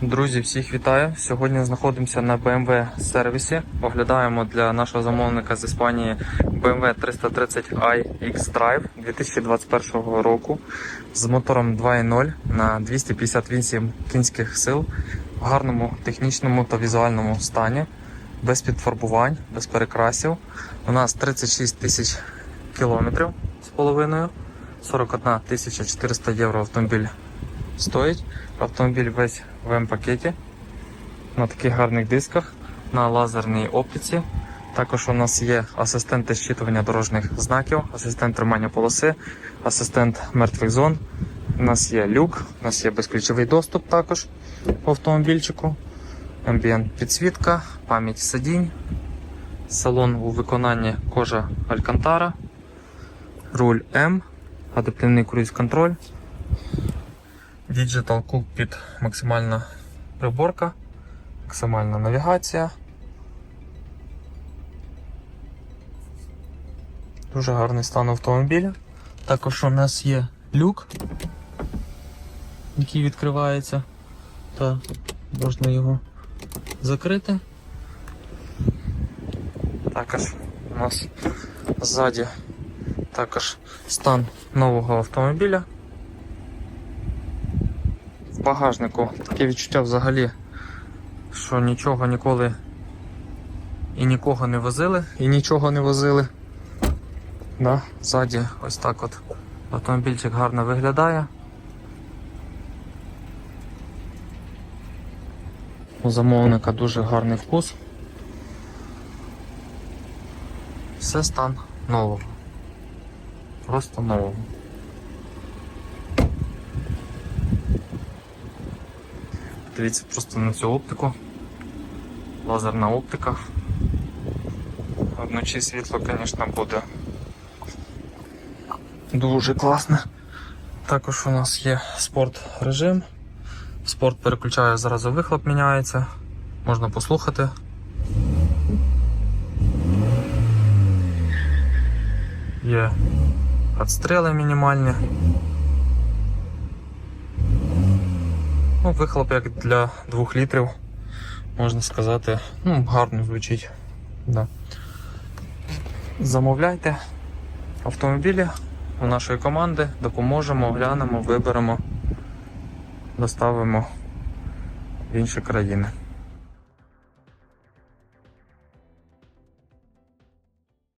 Друзі, всіх вітаю! Сьогодні знаходимося на BMW сервісі. Оглядаємо для нашого замовника з Іспанії BMW 330i X-Drive 2021 року з мотором 2.0 на 258 кінських сил в гарному технічному та візуальному стані, без підфарбувань, без перекрасів. У нас 36 тисяч кілометрів з половиною, 41 тисяча 400 євро автомобіль стоїть. Автомобіль весь в М-пакеті на таких гарних дисках, на лазерній оптиці. Також у нас є асистенти щитування дорожніх знаків, асистент тримання полоси, асистент мертвих зон. У нас є люк, у нас є безключовий доступ також по автомобільчику, ambient підсвітка, пам'ять сидінь, салон у виконанні кожа Алькантара, руль М, адаптивний круїз-контроль. Digital Cockpit максимальна приборка, максимальна навігація. Дуже гарний стан автомобіля. Також у нас є люк, який відкривається, та можна його закрити. Також у нас ззаді також стан нового автомобіля багажнику таке відчуття взагалі, що нічого ніколи і нікого не возили, і нічого не возили. Да, Ззаді ось так от автомобільчик гарно виглядає. У замовника дуже гарний вкус. Все стан нового. Просто нового. Дивіться просто на цю оптику. Лазерна оптика. Вночі світло, звісно, буде дуже класне. Також у нас є спорт режим. Спорт переключає зразу вихлоп міняється. Можна послухати. Є відстріли мінімальні. Ну, вихлоп як для 2 літрів, можна сказати, ну, гарно звучить. Да. Замовляйте автомобілі у нашої команди, допоможемо, оглянемо, виберемо, доставимо в інші країни.